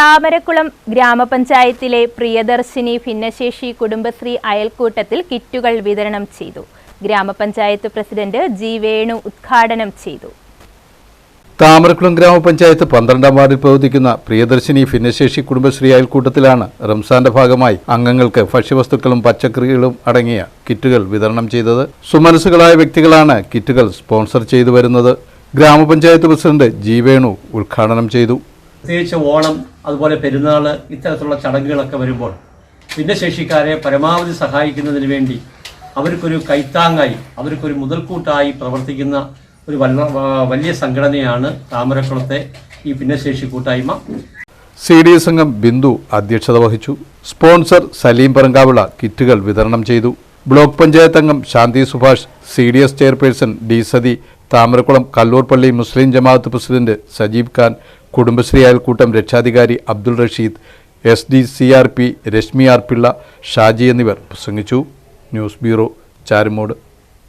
താമരക്കുളം ഗ്രാമപഞ്ചായത്തിലെ പ്രിയദർശിനി ഭിന്നശേഷി കുടുംബശ്രീ അയൽക്കൂട്ടത്തിൽ കിറ്റുകൾ വിതരണം ചെയ്തു. ഗ്രാമപഞ്ചായത്ത് പ്രസിഡന്റ് ജി വേണു ഉദ്ഘാടനം ചെയ്തു. താമരക്കുളം ഗ്രാമപഞ്ചായത്ത് പന്ത്രണ്ടാം വാർഡിൽ പ്രവർത്തിക്കുന്ന പ്രിയദർശിനി ഭിന്നശേഷി കുടുംബശ്രീ അയൽക്കൂട്ടത്തിലാണ് റംസാന്റെ ഭാഗമായി അംഗങ്ങൾക്ക് ഭക്ഷ്യവസ്തുക്കളും പച്ചക്കറികളും അടങ്ങിയ കിറ്റുകൾ വിതരണം ചെയ്തത്. സുമനസ്സുകളായ വ്യക്തികളാണ് കിറ്റുകൾ സ്പോൺസർ ചെയ്തു വരുന്നത്. ഗ്രാമപഞ്ചായത്ത് പ്രസിഡന്റ് ജി വേണു ഉദ്ഘാടനം ചെയ്തു. പ്രത്യേകിച്ച് ഓണം അതുപോലെ പെരുന്നാൾ ഇത്തരത്തിലുള്ള ചടങ്ങുകളൊക്കെ വരുമ്പോൾ ഭിന്നശേഷിക്കാരെ പരമാവധി സഹായിക്കുന്നതിന് വേണ്ടി അവർക്കൊരു കൈത്താങ്ങായി അവർക്കൊരു മുതൽക്കൂട്ടായി പ്രവർത്തിക്കുന്ന ഒരു വലിയ സംഘടനയാണ് താമരക്കുളത്തെ ഈ ഭിന്നശേഷി കൂട്ടായ്മ. സി ഡി എസ് അംഗം ബിന്ദു അധ്യക്ഷത വഹിച്ചു. സ്പോൺസർ സലീം പറങ്കാവിള കിറ്റുകൾ വിതരണം ചെയ്തു. ബ്ലോക്ക് പഞ്ചായത്ത് അംഗം Shanthi Subhash C D S chairperson D Sathi Thamarakulam Kalloorppally മുസ്ലിം ജമാഅത്ത് പ്രസിഡന്റ് സജീബ് ഖാൻ കുടുംബശ്രീ അയൽക്കൂട്ടം രക്ഷാധികാരി Abdul Rasheed S D C R P Reshmi R Pillai Shaji എന്നിവർ പ്രസംഗിച്ചു. News bureau Charummood.